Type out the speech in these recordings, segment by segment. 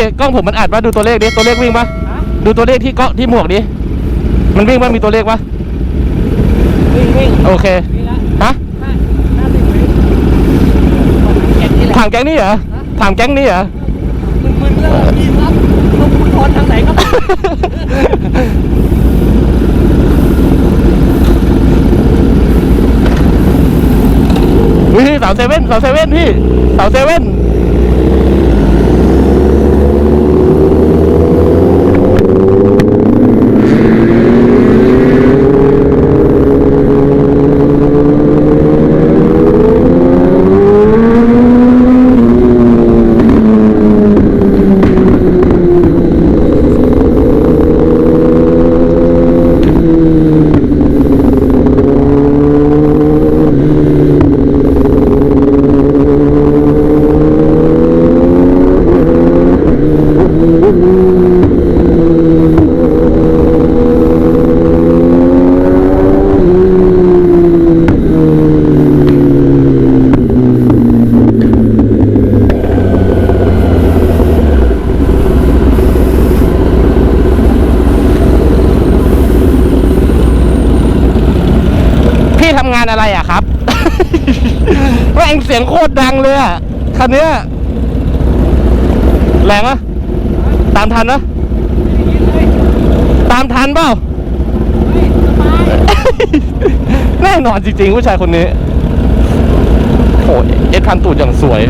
พี่กล้องผมมันอัดปะดูตัวเลขดิตัวเลขวิ่งปะฮะดูตัวเลขที่กล้องที่หมวกดิมันวิ่งปะมีตัวเลขปะวิ่งวิ่งโอเคนี่ละฮะห้าห้าสิบวิแกงนี่แหละถามแก๊งนี้เหรอถามแก๊งนี้เหรอมึนๆแล้วพี่ครับลงคุณทนทางไหนครับวิเสาเซเว่นเสาเซเว่นพี่เสาเซเว่นานอะไรอะครับแม่งเสียงโคตรดังเลยอะคันเนี้ยแรงอะตามทันนะตามทันเปล่าแน่นอนจริงๆผู้ชายคนนี้โอ้ยเอ็ดพันตูดอย่างสวย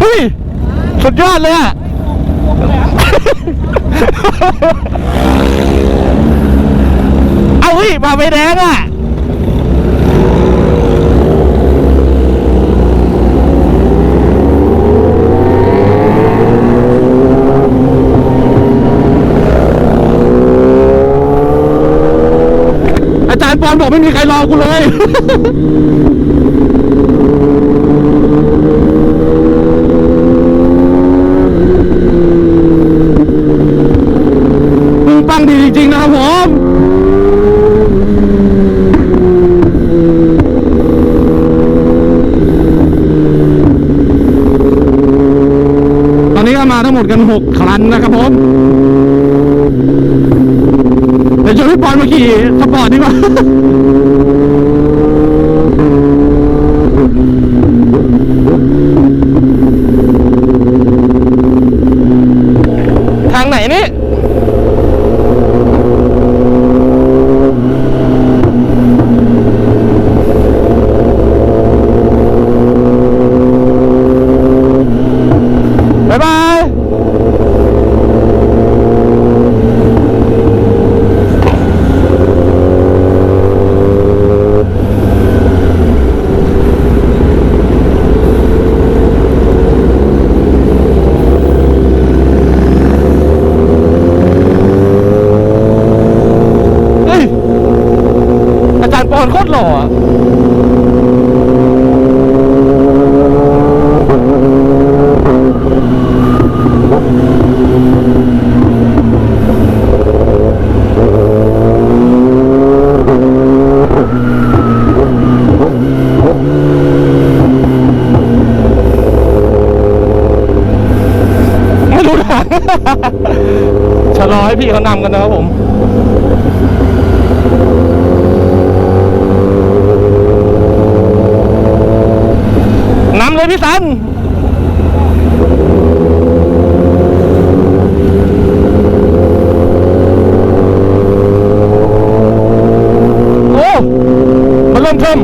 เฮ้ย สุดยอดเลยอะเอาเฮ้ยมาไฟแดงอะอาจารย์ปอนบอกไม่มีใครรอกูเลย มึงปังดีจริงๆนะครับผม ตอนนี้ก็มาทั้งหมดกัน 6 คันนะครับผม เดี๋ยวชวน พี่ปอนมาขี่สปอร์ตดีกว่า ทางไหนนี่ บ๊ายบาย เฮ้ย อาจารย์ปอนโคตรหล่ออะไม่รู้ทาง ชะลอให้พี่เขานำกันนะครับผมนำเลยพี่สัน โอ้มาเริ่มเทิม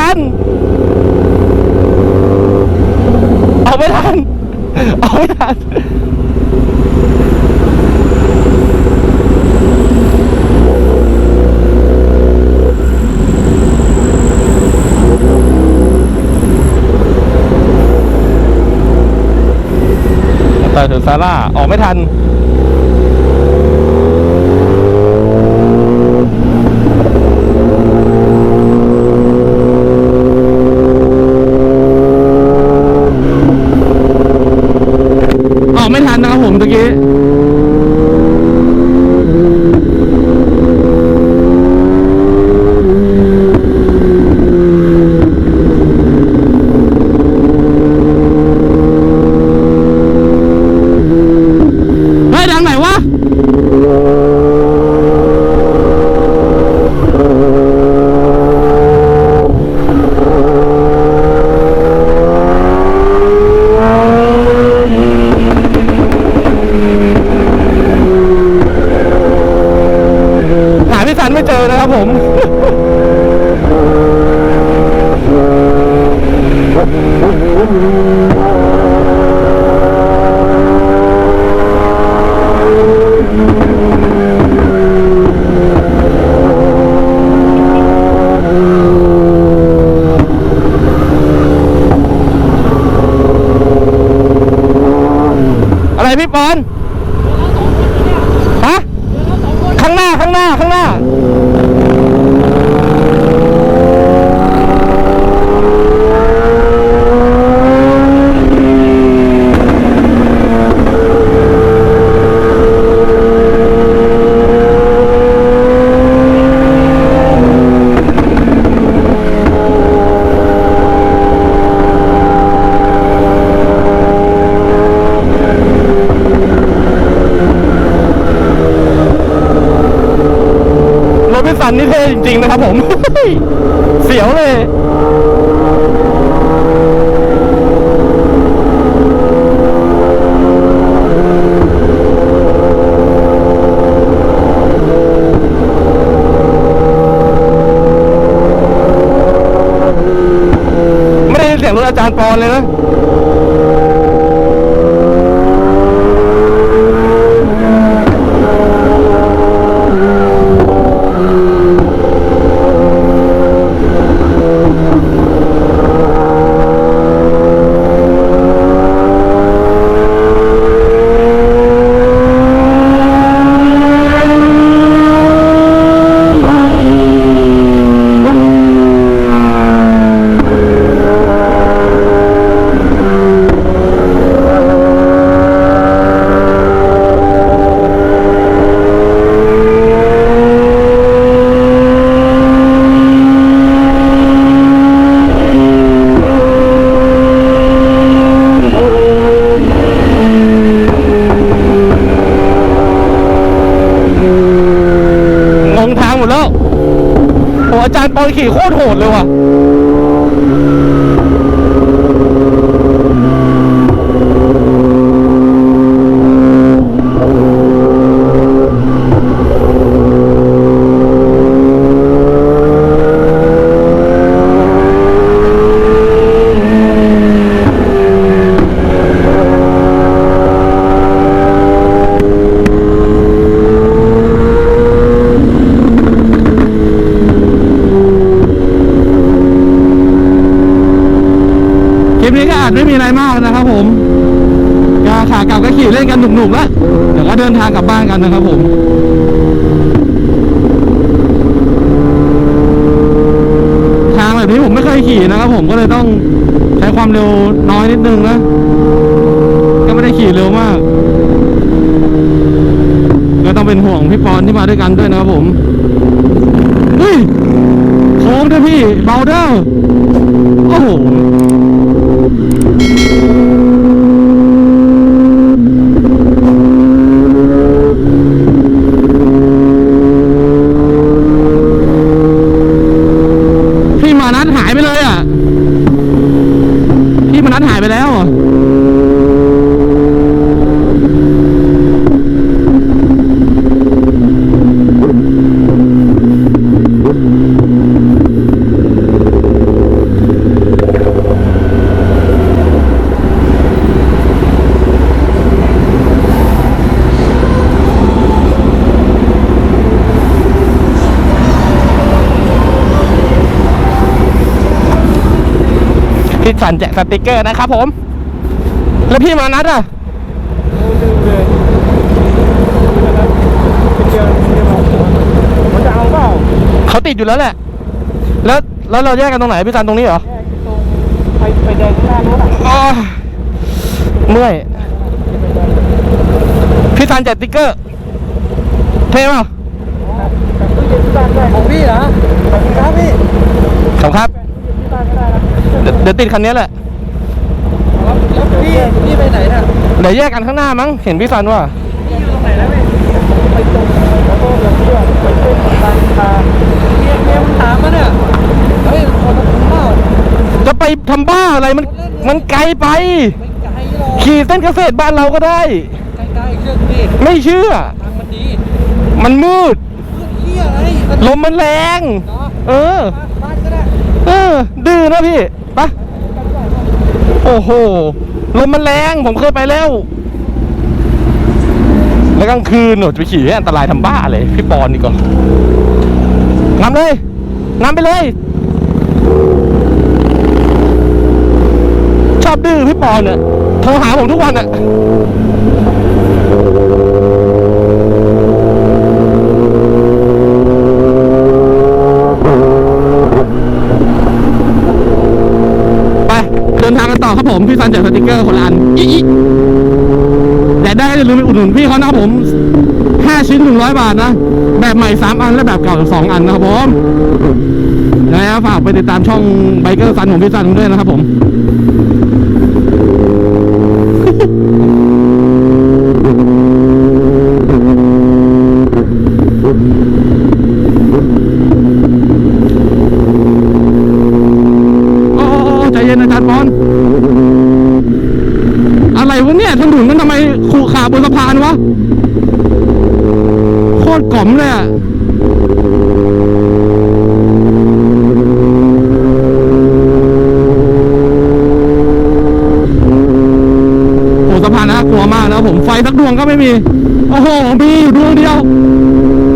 ทัน ออกไม่ทัน ออกไม่ทัน แต่ถึง ซาร่าออกไม่ทัน ออกไม่ทันนะครับผมตะกี้ เฮ้ยทางไหนวะ หาพี่สันไม่เจอนะครับผม อะไรพี่ปอน ฮะ ข้างหน้าข้างหน้าข้างหน้า รถพิสันนี่เท่จริงๆนะครับ ผม เสียวเลยไม่ได้ยินเสียงรถอาจารย์ปอนเลยนะ งงทางหมดแล้ว โอาจารย์ปอนขี่โคตรโหดเลยว่ะ คลิปนี้ก็อาจไม่มีอะไรมากนะครับผมก็ขากลับก็ขี่เล่นกันหนุกๆแล้วเดี๋ยวก็เดินทางกลับบ้านกันนะครับผมทางแบบนี้ผมไม่เคยขี่นะครับผมก็เลยต้องใช้ความเร็วน้อยนิดนึงนะก็ไม่ได้ขี่เร็วมาก ก็ต้องเป็นห่วงพี่ปอนที่มาด้วยกันด้วยนะครับผมเฮ้ยโค้งด้วยพี่เบาเด้อโอ้โห พี่มานัดหายไปเลยอะ พี่มานัดหายไปแล้วอะ พี่สันแจกสติกเกอร์นะครับผม แล้วพี่มานัดอะมันจะเอาเปล่าเขาติดอยู่แล้วแหละ แล้วแล้วเราแยกกันตรงไหนพี่สันตรงนี้เหรอแยกตรงไปไปแดงข้างหน้านู้นอะอ๋อเมื่อยพี่สันแจกสติกเกอร์เท่เปล่าแต่ตู้เย็นที่บ้านได้ของพี่เหรอขอบคุณครับพี่ขอบครับ ที่บ้านก็ได้นะเดี๋ยวเดี๋ยวติดคันนี้แหละแล้วแล้วพี่พี่ไปไหนน่ะเดี๋ยวแยกกันข้างหน้ามั้งเห็นพี่สันว่าพี่อยู่ตรงไหนแล้วพี่ไปตรงแล้วก็เดินเชื่อมไปเส้นทางทางเมียเมียมันถามมาเนี่ยเฮ้ยคนละคนเปล่าจะไปทำบ้าอะไรมันมันไกลไปไม่ไกลหรอกขี่เส้นเกษตรบ้านเราก็ได้ใกล้ๆเรื่องดิไม่เชื่อ ทางมันดีมันมืดเรื่องเหี้ยอะไรมันลมมันแรง เนาะเออ บ้านก็ได้ เออดื้อนะพี่ไปะโอ้โห ลมมันแรง ผมเคยไปแล้ว แล้วกลางคืนหนูจะไปขี่ให้อันตรายทำบ้าเลย พี่ปอนดีกว่านำเลยนำไปเลย ชอบดื้อพี่ปอนเนี่ยโทรหาผมทุกวันอะ ไป เดินทางกันต่อครับผม พี่ซันแจกสติกเกอร์คนละอันอีอีอยากได้ก็อย่าลืมไปอุดหนุนพี่เขานะครับผม5ชิ้นหนึ่งร้อยบาทนะ แบบใหม่สามอัน และแบบเก่าสอันนะครับผมนะครับฝากไปติดตามช่องไบเกอร์ซันของพี่ซันด้วยนะครับผม โอ้โอ้โอ้ใจเย็นอาจารย์บอลอะไรวะเนี่ยถนนมันทำไมขูขาบนสะพานวะ โคตร กล่อมเลยอะโอ้สะพานน่ากลัวมากนะผมไฟสักดวงก็ไม่มี โอ้โห มีอยู่ดวงเดียว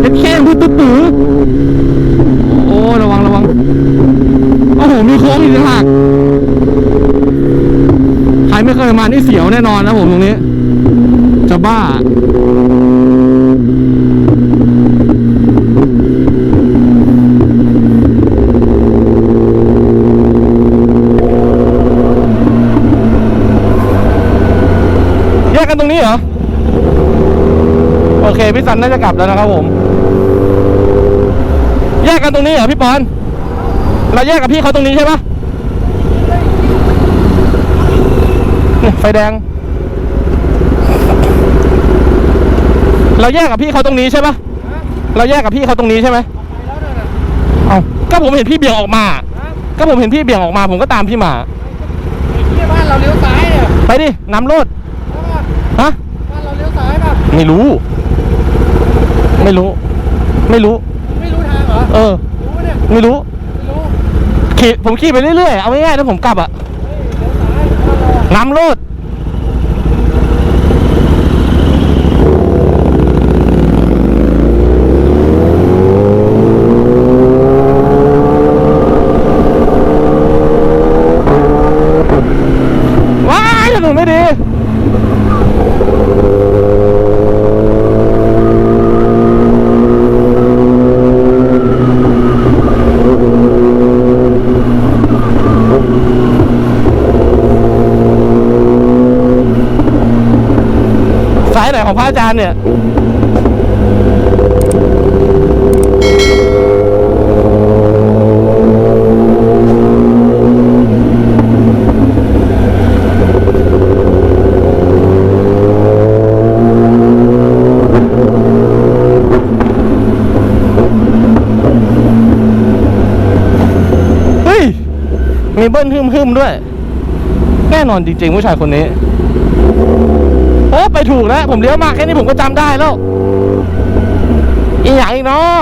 เห็นแค่มืดตื้อโอ้ระวังระวัง โอ้โห มีโค้งอีกต่างหากใครไม่เคยมานี่เสียวแน่นอนนะผมตรงนี้ จะบ้า แยกกัน ตรงนี้เหรอ โอเคพี่สันน่าจะกลับแล้วนะครับผม แยกกันตรงนี้เหรอพี่ปอน เราแยกกับพี่เขาตรงนี้ใช่ปะเนี่ยไฟแดง เราแยกกับพี่เขาตรงนี้ใช่ปะเราแยกกับพี่เขาตรงนี้ใช่ไหมไปแล้วเนี่ยนะเอาก็ผมเห็นพี่เบี่ยงออกมาฮะก็ผมเห็นพี่เบี่ยงออกมา ผมก็ตามพี่มาไอ้เหี้ยบ้านเราเลี้ยวซ้ายเนี่ย ไปดิน้ำรดใช่ป่ะ ฮะบ้านเราเลี้ยวซ้ายป่ะไม่รู้ ไม่รู้ ไม่รู้ ไม่รู้ทางเหรอ เออ รู้ปะเนี่ย ไม่รู้ ไม่รู้ ขี่ผมขี่ไปเรื่อยๆ เอาง่ายๆถ้าผมกลับอะเฮ้ยเลี้ยวซ้ายบ้านเราอะน้ำรดว้ายถนนไม่ดี สายไหนของพระอาจารย์เนี่ย มีเบิ้ลฮึมๆด้วย แน่นอนจริงๆผู้ชายคนนี้โอ้ไปถูกแล้วผมเลี้ยวมาแค่นี้ผมก็จำได้แล้วอีกอย่งอีกเนาะ